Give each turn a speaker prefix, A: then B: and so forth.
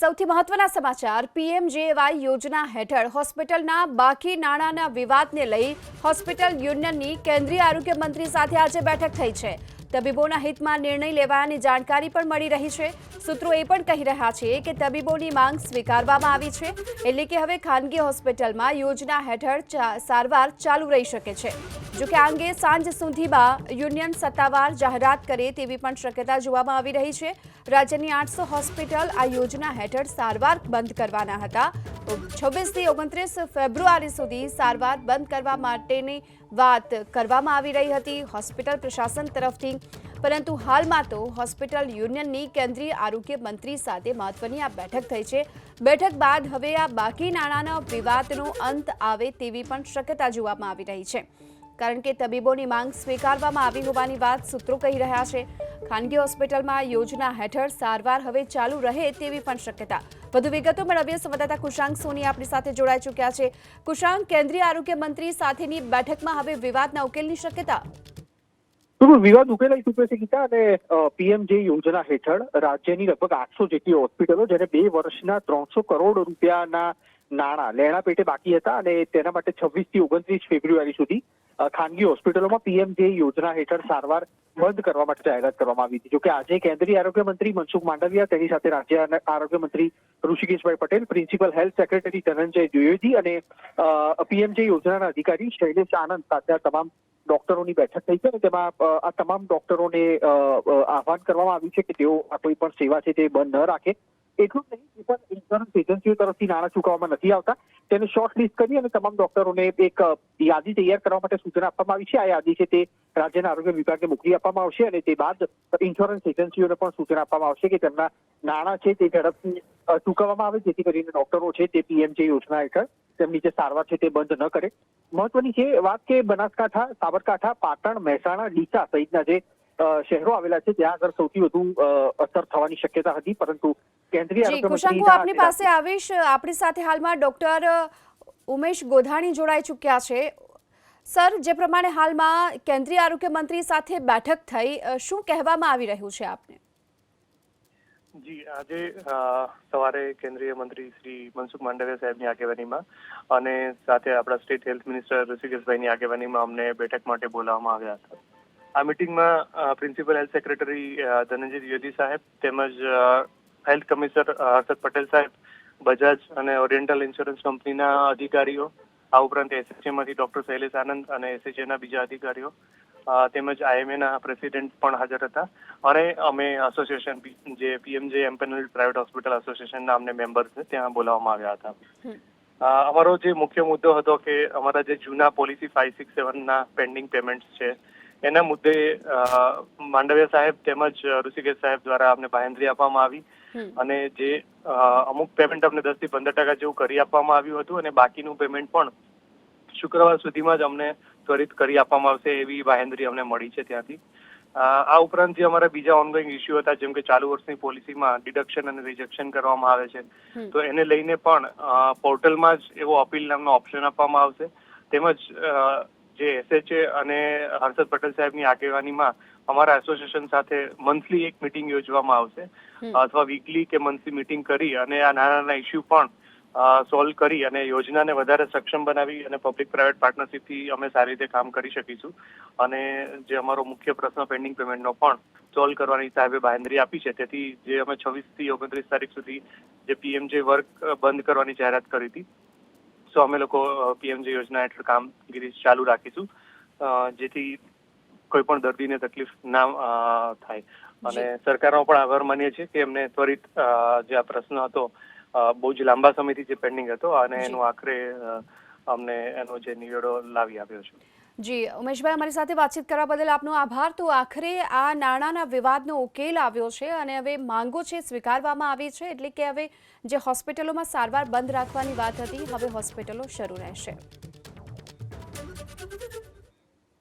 A: સૌથી મહત્વના સમાચાર, પીએમજેવાય યોજના હેઠળ હોસ્પિટલના બાકી નાણાંના વિવાદને લઈ હોસ્પિટલ યુનિયનની કેન્દ્રીય આરોગ્ય મંત્રી સાથે આજે બેઠક થઈ છે. તબીબોના હિતમાં નિર્ણય લેવાની જાણકારી પણ મળી રહી છે. સૂત્રો એ પણ કહી રહ્યા છે કે તબીબોની માંગ સ્વીકારવામાં આવી છે, એટલે કે હવે ખાનગી હોસ્પિટલમાં યોજના હેઠળ સારવાર ચાલુ રહી શકે છે. જો કે આ અંગે સાંજ સુધીમાં યુનિયન સત્તાવાર જાહેરાત કરે તેવી પણ શક્યતા જોવામાં આવી રહી છે. રાજ્યની આઠસો હોસ્પિટલ આ યોજના હેઠળ સારવાર બંધ કરવાના હતા. છવ્વીસથી ઓગણત્રીસ ફેબ્રુઆરી સુધી સારવાર બંધ કરવા માટેની વાત કરવામાં આવી રહી હતી હોસ્પિટલ પ્રશાસન તરફથી. પરંતુ હાલમાં તો હોસ્પિટલ યુનિયનની કેન્દ્રીય આરોગ્ય મંત્રી સાથે મહત્વની આ બેઠક થઈ છે. બેઠક બાદ હવે આ બાકી નાણાંના વિવાદનો અંત આવે તેવી પણ શક્યતા જોવામાં આવી રહી છે. કારણ કે તબીબોની માંગ સ્વીકારવામાં આવી હોવાની વાત સૂત્રો કહી રહ્યા છે. ખાનગી હોસ્પિટલમાં યોજના હેઠળ સારવાર હવે ચાલુ રહે તેવી પણ શક્યતા વધુ વિગતો મેળવીએ. સંવાદદાતા કુશાંક સોની આપણી સાથે જોડાઈ ચૂક્યા છે. કુશાંક, કેન્દ્રીય આરોગ્ય મંત્રી સાથેની બેઠકમાં હવે વિવાદના ઉકેલની શક્યતા.
B: વિવાદ ઉકેલાઈ ચૂક્યો છે ગીતા અને પીએમજે યોજના હેઠળ રાજ્યની લગભગ આઠસો જેટલી હોસ્પિટલો, જેને બે વર્ષના ત્રણસો કરોડ રૂપિયાના નાણાં લેણા પેટે બાકી હતા અને તેના માટે છવ્વીસથી ઓગણત્રીસ ફેબ્રુઆરી સુધી ખાનગી હોસ્પિટલોમાં પીએમજે યોજના હેઠળ સારવાર બંધ કરવા માટે જાહેરાત કરવામાં આવી હતી. જોકે આજે કેન્દ્રીય આરોગ્ય મંત્રી મનસુખ માંડવિયા, તેની સાથે રાજ્ય આરોગ્ય મંત્રી ઋષિકેશભાઈ Patel, principal health secretary Dhananjay Dwivedi અને પીએમજે યોજનાના અધિકારી શૈલેષ આનંદ સાથે આ તમામ ડોક્ટરોની બેઠક થઈ છે અને તેમાં આ તમામ ડોક્ટરોને આહવાન કરવામાં આવ્યું છે કે તેઓ આ કોઈ પણ સેવા છે તે બંધ ન રાખે. એટલું જ નહીં પણ ઇન્સ્યોરન્સ એજન્સીઓ તરફથી નાણાં ચૂકવવામાં નથી આવતા, તેને શોર્ટ લિસ્ટ કરી અને તમામ ડોક્ટરોને એક યાદી તૈયાર કરવા માટે સૂચના આપવામાં આવી છે. આ યાદી છે તે રાજ્યના આરોગ્ય વિભાગને મોકલી આપવામાં આવશે અને તે બાદ ઇન્સ્યોરન્સ એજન્સીઓને પણ સૂચના આપવામાં આવશે કે તેમના નાણાં છે તે ઝડપથી ચૂકવવામાં આવે, જેથી કરીને ડોક્ટરો છે તે પીએમજે યોજના હેઠળ તેમની જે સારવાર છે તે બંધ ન કરે. મહત્વની છે વાત કે બનાસકાંઠા, સાબરકાંઠા, પાટણ, મહેસાણા, ડીસા સહિતના જે શહેરો આવેલા છે, ત્યાં આગળ સૌથી વધુ અસર થવાની શક્યતા હતી, પરંતુ કેન્દ્રીય
A: જી કુશાંક આપની પાસે આવીશ. આપણી સાથે હાલમાં ડોક્ટર ઉમેશ ગોધાણી જોડાઈ ચૂક્યા છે. સર જે પ્રમાણે હાલમાં કેન્દ્રીય આરોગ્ય મંત્રી સાથે બેઠક થઈ શું કહેવામાં આવી રહ્યું છે આપને?
C: જી આજે સવારે કેન્દ્રીય મંત્રી શ્રી મનસુખ માંડવિયા સાહેબની આગેવાનીમાં અને સાથે આપણા સ્ટેટ હેલ્થ મિનિસ્ટર ઋષિકેશભાઈની આગેવાનીમાં અમને બેઠક માટે બોલાવવામાં આવ્યા હતા. આ મિટિંગમાં principal health secretary Dhananjay Dwivedi સાહેબ તેમજ હેલ્થ કમિશનર હર્ષદ પટેલ સાહેબ બજાજ અને ઓરિએન્ટલ ઇન્સ્યોરન્સ કંપનીના અધિકારીઓ આ ઉપરાંત એસએચએ ડોક્ટર શૈલેષ આનંદ અને SHA બીજા અધિકારીઓ તેમજ આઈએમએના પ્રેસિડેન્ટ પણ હાજર હતા. અને અમે એસોસિએશન જે પીએમજે એમ્પેનલ પ્રાઇવેટ હોસ્પિટલ એસોસિએશનના અમને મેમ્બર છે ત્યાં બોલાવવામાં આવ્યા હતા. અમારો જે મુખ્ય મુદ્દો હતો કે અમારા જે જૂના પોલિસી ફાઈવ સિક્સ સેવનના પેન્ડિંગ પેમેન્ટ છે એના મુદ્દે માંડવિયા સાહેબ તેમજ ઋષિકેશ સાહેબ દ્વારા અમને બાંહેધરી આપવામાં આવી અને જે અમુક પેમેન્ટ અમને દસથી પંદર ટકા જેવું કરી આપવામાં આવ્યું હતું અને બાકીનું પેમેન્ટ પણ શુક્રવાર સુધીમાં જ અમને ત્વરિત કરી આપવામાં આવશે એવી બાહેંધરી અમને મળી છે ત્યાંથી. આ ઉપરાંત જે અમારા બીજા ઓનગોઈંગ ઇસ્યુ હતા જેમ કે ચાલુ વર્ષની પોલિસીમાં ડિડક્શન અને રિજેક્શન કરવામાં આવે છે તો એને લઈને પણ પોર્ટલમાં જ એવો અપીલ નામનો ઓપ્શન આપવામાં આવશે. તેમજ જે એસએચએ અને હર્ષદ પટેલ સાહેબની આગેવાનીમાં અમારા એસોસિએશન સાથે મંથલી એક મિટિંગ યોજવામાં આવશે. અથવા વીકલી કે મંથલી મિટિંગ કરી અને આ નાના નાના ઇસ્યુ પણ સોલ્વ કરી અને યોજનાને વધારે સક્ષમ બનાવી અને પબ્લિક પ્રાઇવેટ પાર્ટનરશિપથી અમે સારી રીતે કામ કરી શકીશું. અને જે અમારો મુખ્ય પ્રશ્ન પેન્ડિંગ પેમેન્ટનો પણ સોલ્વ કરવાની સાહેબે બાહેંધરી આપી છે. તેથી જે અમે છવ્વીસથી ઓગણત્રીસ તારીખ સુધી જે પીએમજે વર્ક બંધ કરવાની જાહેરાત કરી હતી. સો અમે લોકો પીએમજે યોજના હેઠળ કામગીરી ચાલુ રાખીશું. જેથી કોઈ પણ દર્દીને તકલીફ ના થાય. અને સરકારનો પણ આભાર માનીએ છીએ કે એમને ત્વરિત જે આ પ્રશ્ન હતો બહુ જ લાંબા સમયથી જે પેન્ડિંગ હતો અને એનું આખરે અમને એનો જે નિવેડો લાવી આપ્યો છે.
A: જી, ઉમેશભાઈ, અમારી સાથે વાતચીત કરવા બદલ આપનો આભાર. તો આખરે આ નાણાંના વિવાદનો ઉકેલ આવ્યો છે અને હવે માંગો છે સ્વીકારવામાં આવી છે, એટલે કે હવે જે હોસ્પિટલોમાં સારવાર બંધ રાખવાની વાત હતી, હવે હોસ્પિટલો શરૂ રહેશે.